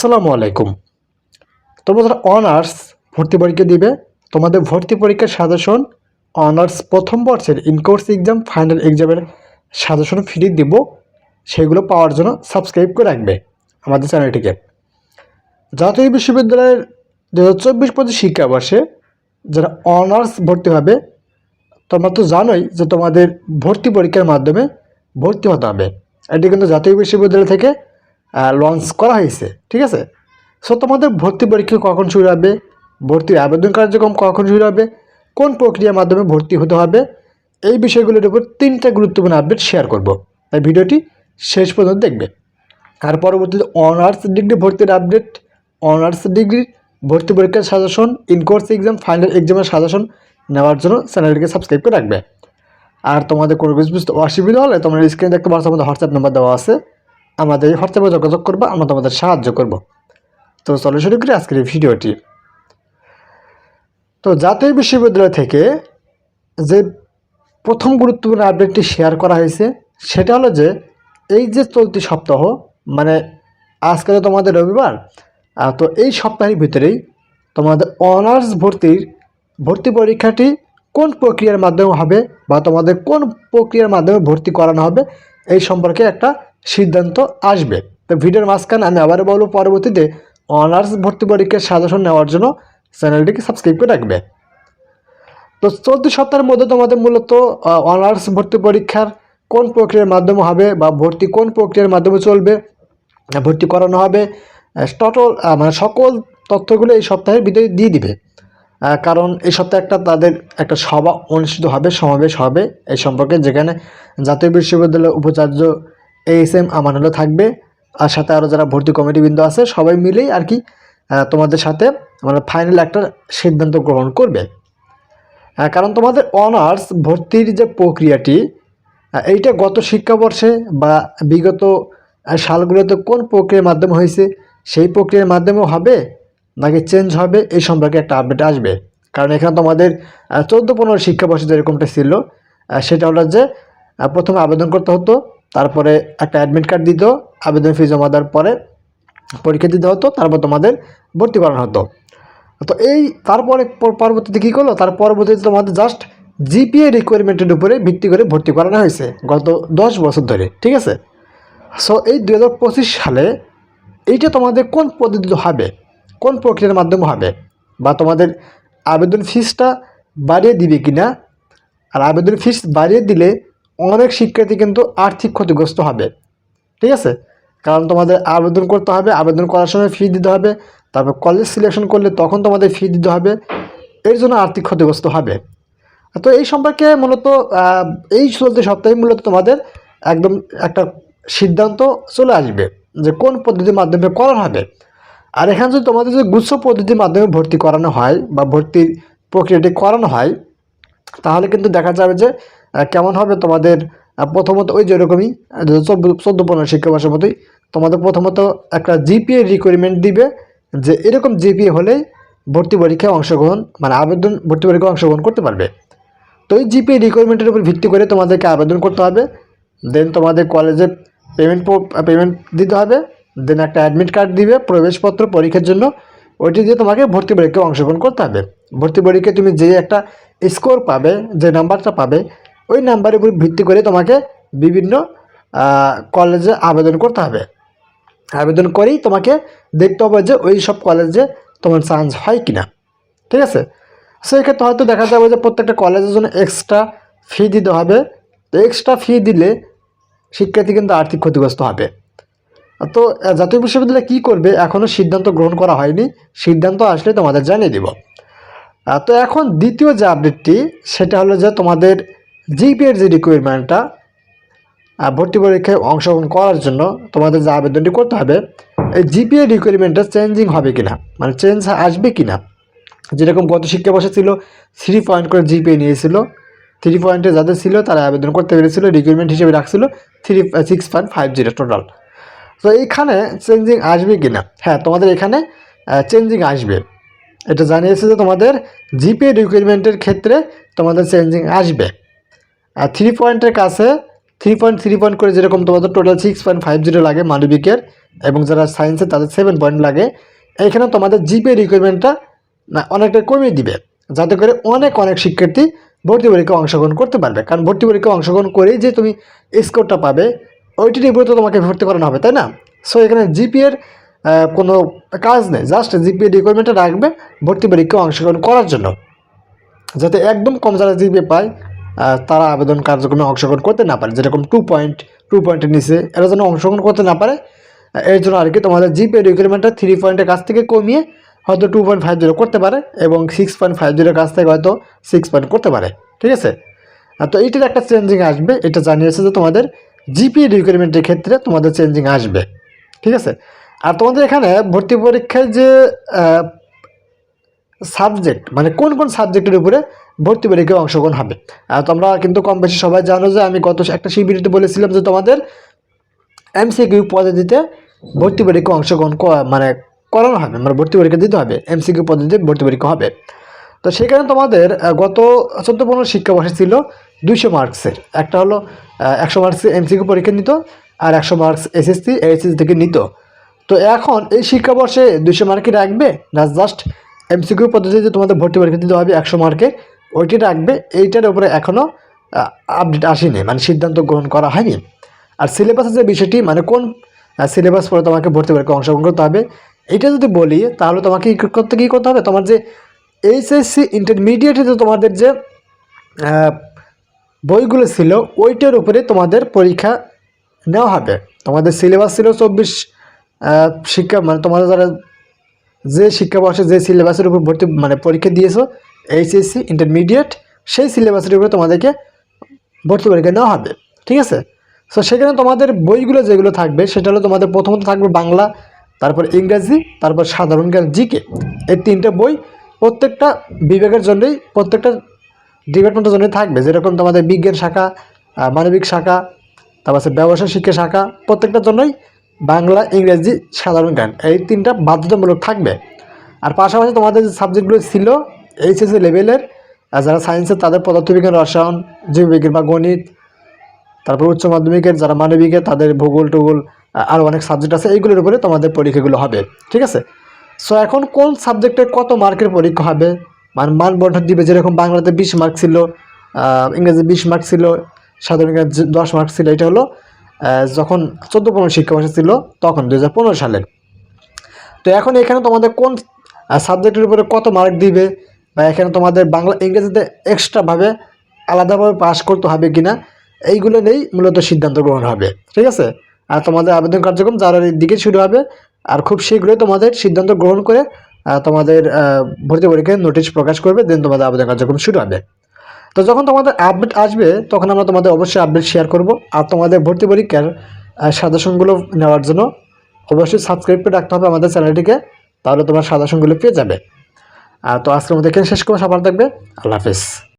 আসসালামু আলাইকুম। তোমরা যারা অনার্স ভর্তি পরীক্ষা দিবে। তোমাদের ভর্তি পরীক্ষার সাজেশন অনার্স প্রথম বর্ষের ইনকোর্স এক্সাম ফাইনাল এক্সামের সাজেশন ফ্রি দিব। সেগুলো পাওয়ার জন্য সাবস্ক্রাইব করে রাখবে আমাদের চ্যানেলটিকে। জাতীয় বিশ্ববিদ্যালয়ের দু হাজার চব্বিশ পঁচিশ শিক্ষাবর্ষে যারা অনার্স ভর্তি হবে, তোমরা তো জানোই যে তোমাদের ভর্তি পরীক্ষার মাধ্যমে ভর্তি হতে হবে। এটি কিন্তু জাতীয় বিশ্ববিদ্যালয় থেকে লঞ্চ করা হয়েছে, ঠিক আছে? সো তোমাদের ভর্তি পরীক্ষা কখন শুরু হবে? ভর্তির আবেদন কার্যক্রম কখন শুরু হবে? কোন প্রক্রিয়ার মাধ্যমে ভর্তি হতে হবে? এই বিষয়গুলোর উপর তিনটা গুরুত্বপূর্ণ আপডেট শেয়ার করব। তাই ভিডিওটি শেষ পর্যন্ত দেখবে। আর পরবর্তীতে অনার্স ডিগ্রি ভর্তির আপডেট অনার্স ডিগ্রি ভর্তি পরীক্ষার সাজেশন ইনকোর্স এক্সাম ফাইনাল এক্সামের সাজেশন নেওয়ার জন্য চ্যানেলটিকে সাবস্ক্রাইব করে রাখবে। আর তোমাদের কোনো কিছু বুঝতে অসুবিধা হলে তোমরা স্ক্রিনে দেখতে পাচ্ছ আমাদের হোয়াটসঅ্যাপ নাম্বার দেওয়া আছে। আমাদের হোয়াটসঅ্যাপে যোগাযোগ করবে, আমরা তোমাদের সাহায্য করব। তো চলো শুরু করি আজকের এই ভিডিওটি। তো জাতীয় বিশ্ববিদ্যালয় থেকে যে প্রথম গুরুত্বপূর্ণ আপডেটটি শেয়ার করা হয়েছে, সেটা হলো যে এই যে চলতি সপ্তাহ মানে আজকে তো তোমাদের রবিবার তো এই সপ্তাহের ভিতরেই তোমাদের অনার্স ভর্তির, ভর্তি পরীক্ষাটি কোন প্রক্রিয়ার মাধ্যমে হবে বা তোমাদের কোন প্রক্রিয়ার মাধ্যমে ভর্তি করানো হবে, এই সম্পর্কে একটা সিদ্ধান্ত আসবে। তো ভিডিওর মাঝখানে আমি আবারও বলব, পরবর্তীতে অনার্স ভর্তি পরীক্ষার সাজেশন নেওয়ার জন্য চ্যানেলটিকে সাবস্ক্রাইব করে রাখবে। তো চলতি সপ্তাহের মধ্যে তোমাদের মূলত অনার্স ভর্তি পরীক্ষার কোন প্রক্রিয়ার মাধ্যমে হবে বা ভর্তি কোন প্রক্রিয়ার মাধ্যমে চলবে, ভর্তি করানো হবে টোটাল মানে সকল তথ্যগুলো এই সপ্তাহের ভিতরে দিয়ে দিবে। কারণ এই সপ্তাহে একটা তাদের একটা সভা অনুষ্ঠিত হবে, সমাবেশ হবে। এই সম্পর্কে যেখানে জাতীয় বিশ্ববিদ্যালয়ের উপাচার্য এইচ এম আমানুল্লাহ থাকবে। আর সাথে আরও যারা ভর্তি কমিটিবৃন্দ আছে, সবাই মিলেই আর কি তোমাদের সাথে মানে ফাইনাল একটা সিদ্ধান্ত গ্রহণ করবে। কারণ তোমাদের অনার্স ভর্তির যে প্রক্রিয়াটি এইটা গত শিক্ষাবর্ষে বা বিগত সালগুলোতে কোন প্রক্রিয়ার মাধ্যমে হয়েছে, সেই প্রক্রিয়ার মাধ্যমেও হবে, নাকি চেঞ্জ হবে, এই সম্পর্কে একটা আপডেট আসবে। কারণ এখানে তোমাদের চোদ্দ পনেরো শিক্ষাবর্ষে যেরকমটা ছিল সেটা হলো যে প্রথমে আবেদন করতে হতো তারপরে একটা অ্যাডমিট কার্ড দিত, আবেদন ফি জমা দেওয়ার পরে পরীক্ষা দিতে হতো, তারপর তোমাদের ভর্তি করানো হতো। তো এই তারপরে পর- পরবর্তীতে কী করল? তার পরবর্তীতে তোমাদের জাস্ট জিপিএ রিকোয়ারমেন্টের উপরে ভিত্তি করে ভর্তি করানো হয়েছে গত দশ বছর ধরে, ঠিক আছে? সো এই দু হাজার পঁচিশ সালে এইটা তোমাদের কোন পদ্ধতিতে হবে? কোন প্রক্রিয়ার মাধ্যমে হবে? বা তোমাদের আবেদন ফিসটা বাড়িয়ে দিবে কি না আর আবেদন ফিস বাড়িয়ে দিলে অনেক শিক্ষার্থী কিন্তু আর্থিক ক্ষতিগ্রস্ত হবে। ঠিক আছে? কারণ তোমাদের আবেদন করতে হবে, আবেদন করার সময় ফি দিতে হবে, তারপর কলেজ সিলেকশন করলে তখন তোমাদের ফি দিতে হবে, এর জন্য আর্থিক ক্ষতিগ্রস্ত হবে। তো এই সম্পর্কে মূলত এই চলতি সপ্তাহে মূলত তোমাদের একদম একটা সিদ্ধান্ত চলে আসবে যে কোন পদ্ধতির মাধ্যমে করানো হবে। আর এখানে যদি তোমাদের যদি গুচ্ছ পদ্ধতির মাধ্যমে ভর্তি করানো হয় বা ভর্তির প্রক্রিয়াটি করানো হয়, তাহলে কিন্তু দেখা যাবে যে কেমন হবে তোমাদের প্রথমত ওই যেরকমই চোদ্দ পনেরো শিক্ষাবর্ষের মতোই তোমাদের প্রথমত একটা জিপিএ রিকোয়ারমেন্ট দিবে যে এরকম জিপিএ হলেই ভর্তি পরীক্ষায় অংশগ্রহণ মানে আবেদন, ভর্তি পরীক্ষায় অংশগ্রহণ করতে পারবে। তো এই জিপিএ রিকোয়ারমেন্টের উপর ভিত্তি করে তোমাদেরকে আবেদন করতে হবে দেন তোমাদের কলেজে পেমেন্ট পেমেন্ট দিতে হবে দেন একটা অ্যাডমিট কার্ড দিবে, প্রবেশপত্র পরীক্ষার জন্য, ওইটি দিয়ে তোমাকে ভর্তি পরীক্ষায় অংশগ্রহণ করতে হবে। ভর্তি পরীক্ষায় তুমি যে একটা স্কোর পাবে, যে নাম্বারটা পাবে ওই নাম্বারের উপর ভিত্তি করে তোমাকে বিভিন্ন কলেজে আবেদন করতে হবে। আবেদন করেই তোমাকে দেখতে হবে যে ওই সব কলেজে তোমার চান্স হয় কিনা। ঠিক আছে? সেক্ষেত্রে হয়তো দেখা যাবে যে প্রত্যেকটা কলেজের জন্য এক্সট্রা ফি দিতে হবে। তো এক্সট্রা ফি দিলে শিক্ষার্থী কিন্তু আর্থিক ক্ষতিগ্রস্ত হবে। তো জাতীয় বিশ্ববিদ্যালয় কী করবে? এখনও সিদ্ধান্ত গ্রহণ করা হয়নি। সিদ্ধান্ত আসলে তোমাদের জানিয়ে দিব। তো এখন দ্বিতীয় যে আপডেটটি সেটা হলো যে তোমাদের জিপিএর যে রিকোয়ারমেন্টটা ভর্তি পরীক্ষায় অংশগ্রহণ করার জন্য তোমাদের যে আবেদনটি করতে হবে, এই জিপিএ রিকোয়ারমেন্টটা চেঞ্জিং হবে কিনা মানে চেঞ্জ আসবে কিনা? যেরকম গত শিক্ষাবর্ষে ছিল থ্রি পয়েন্ট করে জিপিএ নিয়েছিল থ্রি পয়েন্টে যাদের ছিল তারা আবেদন করতে পেরেছিল রিকোয়ারমেন্ট হিসেবে রাখছিল three six point five zero total তো এইখানে চেঞ্জিং আসবে কি না হ্যাঁ তোমাদের এখানে চেঞ্জিং আসবে। এটা জানিয়েছে যে তোমাদের জিপিএ রিকোয়ারমেন্টের ক্ষেত্রে তোমাদের চেঞ্জিং আসবে। আর থ্রি পয়েন্টের কাছে থ্রি পয়েন্ট থ্রি পয়েন্ট করে যেরকম তোমাদের total six point five zero লাগে মানবিকের এবং যারা সায়েন্সে তাদের সেভেন পয়েন্ট লাগে এখানে তোমাদের জিপে রিকোয়ারমেন্টটা না, অনেকটা কমিয়ে দিবে, যাতে করে অনেক অনেক শিক্ষার্থী ভর্তি পরীক্ষায় অংশগ্রহণ করতে পারবে। কারণ ভর্তি পরীক্ষায় অংশগ্রহণ করেই যে তুমি স্কোরটা পাবে ওইটির উপরে তো তোমাকে ভর্তি করানো হবে, তাই না? সো এখানে জিপিএর কোনো কাজ নেই জাস্ট জিপিএ রিকোয়ারমেন্টটা রাখবে ভর্তি পরীক্ষায় অংশগ্রহণ করার জন্য, যাতে একদম কম যারা জিপিএ পায় তারা আবেদন কার্যক্রমে অংশগ্রহণ করতে না পারে, যেরকম টু পয়েন্ট টু পয়েন্টের নিচে। এরা যেন অংশগ্রহণ করতে না পারে এর জন্য আর কি তোমাদের জিপিএ রিকোয়ারমেন্টটা থ্রি পয়েন্টের কাছ থেকে কমিয়ে হয়তো টু পয়েন্ট ফাইভ জিরো করতে পারে এবং সিক্স পয়েন্ট ফাইভ জিরোর কাছ থেকে হয়তো সিক্স পয়েন্ট করতে পারে, ঠিক আছে? তো এইটার একটা চেঞ্জিং আসবে, এটা জানিয়েছে যে তোমাদের জিপি রিকোয়ারমেন্টের ক্ষেত্রে তোমাদের চেঞ্জিং আসবে, ঠিক আছে? আর তোমাদের এখানে ভর্তি পরীক্ষায় যে সাবজেক্ট মানে কোন কোন সাবজেক্টের উপরে ভর্তি পরীক্ষায় অংশগ্রহণ হবে। আর তোমরা কিন্তু কম বেশি সবাই জানো যে আমি গত একটা শিবিরতে বলেছিলাম যে তোমাদের এমসিকিউ পদ্ধতিতে ভর্তি পরীক্ষা অংশগ্রহণ মানে করানো হবে মানে ভর্তি পরীক্ষা দিতে হবে এমসিকিউ পদ্ধতিতে ভর্তি পরীক্ষা হবে। তো সেখানে তোমাদের গত চোদ্দ পনেরো শিক্ষাবর্ষে ছিল দুইশো মার্কসের। একটা হলো একশো মার্কসের এমসিকিউ পরীক্ষা নিত আর একশো মার্কস এসএসসি এইচএস থেকে নিত। তো এখন এই শিক্ষাবর্ষে দুইশো মার্কে রাখবে না, জাস্ট এমসিকিউ পদ্ধতিতে তোমাদের ভর্তি পরীক্ষা দিতে হবে একশো মার্কে। ওইটি রাখবে, এইটার উপরে এখনও আপডেট আসেনি মানে সিদ্ধান্ত গ্রহণ করা হয়নি। আর সিলেবাসের যে বিষয়টি মানে কোন সিলেবাস পরে তোমাকে ভর্তি পরীক্ষা অংশগ্রহণ করতে হবে এটা যদি বলি, তাহলে তোমাকে কী করতে কী করতে হবে? তোমার যে এইচএসসি ইন্টারমিডিয়েটে যে তোমাদের যে বইগুলো ছিল, ওইটার উপরে তোমাদের পরীক্ষা নেওয়া হবে। তোমাদের সিলেবাস ছিল চব্বিশ শিক্ষা মানে তোমাদের যারা যে শিক্ষাবর্ষে যে সিলেবাসের উপর ভর্তি মানে পরীক্ষা দিয়েছ এইচএসসি ইন্টারমিডিয়েট সেই সিলেবাসের উপরে তোমাদেরকে ভর্তি পরীক্ষা নেওয়া হবে, ঠিক আছে? সো সেখানে তোমাদের বইগুলো যেগুলো থাকবে, সেটা হলো তোমাদের প্রথমত থাকবে বাংলা, তারপর ইংরেজি, তারপর সাধারণ জ্ঞান, জিকে। এই তিনটা বই প্রত্যেকটা বিভাগের জন্যই, প্রত্যেকটা ডিপার্টমেন্টের জন্যই থাকবে। যেরকম তোমাদের বিজ্ঞান শাখা মানবিক শাখা, তারপর আছে ব্যবসা, শিক্ষা শাখা, প্রত্যেকটার জন্যই বাংলা, ইংরেজি, সাধারণ জ্ঞান। এই তিনটা বাধ্যতামূলক থাকবে। আর পাশাপাশি তোমাদের যে সাবজেক্টগুলো ছিল এইচএসসি লেভেলের আর যারা সায়েন্সের তাদের পদার্থবিজ্ঞান, রসায়ন, জীববিজ্ঞান বা গণিত, তারপর উচ্চ মাধ্যমিকের যারা মানবিকের, তাদের ভূগোল, টুগোল আরও অনেক সাবজেক্ট আছে, এইগুলোর উপরে তোমাদের পরীক্ষাগুলো হবে, ঠিক আছে? সো এখন কোন সাবজেক্টে কত মার্কের পরীক্ষা হবে? মানে মান বন্টন দিবে, যেরকম বাংলাতে বিশ মার্ক ছিল ইংরেজি বিশ মার্ক ছিল, সাধারণ দশ মার্ক ছিল, এটা হলো যখন চোদ্দ পনেরো শিক্ষাবর্ষ ছিল, তখন দু হাজার পনেরো সালে। তো এখন এখানে তোমাদের কোন সাবজেক্টের উপরে কত মার্ক দিবে? বা এখানে তোমাদের বাংলা, ইংরেজিতে এক্সট্রাভাবে আলাদাভাবে পাস করতে হবে কিনা, এইগুলো নিয়েই মূলত সিদ্ধান্ত গ্রহণ হবে, ঠিক আছে? আর তোমাদের আবেদন কার্যক্রম জানুয়ারির দিকে শুরু হবে, আর খুব শীঘ্রই তোমাদের সিদ্ধান্ত গ্রহণ করে তোমাদের ভর্তি পরীক্ষায় নোটিশ প্রকাশ করবে দেন তোমাদের আবেদন কার্যক্রম শুরু হবে। তো যখন তোমাদের আপডেট আসবে, তখন আমরা তোমাদের অবশ্যই আপডেট শেয়ার করব, আর তোমাদের ভর্তি পরীক্ষার সাজেশনগুলো নেওয়ার জন্য অবশ্যই সাবস্ক্রাইব করে রাখতে হবে আমাদের চ্যানেলটিকে তাহলে তোমার সাজেশনগুলো পেয়ে যাবে। তো আজকের মধ্যে এখানে শেষ করে সবার থাকবে। আল্লাহ হাফিজ।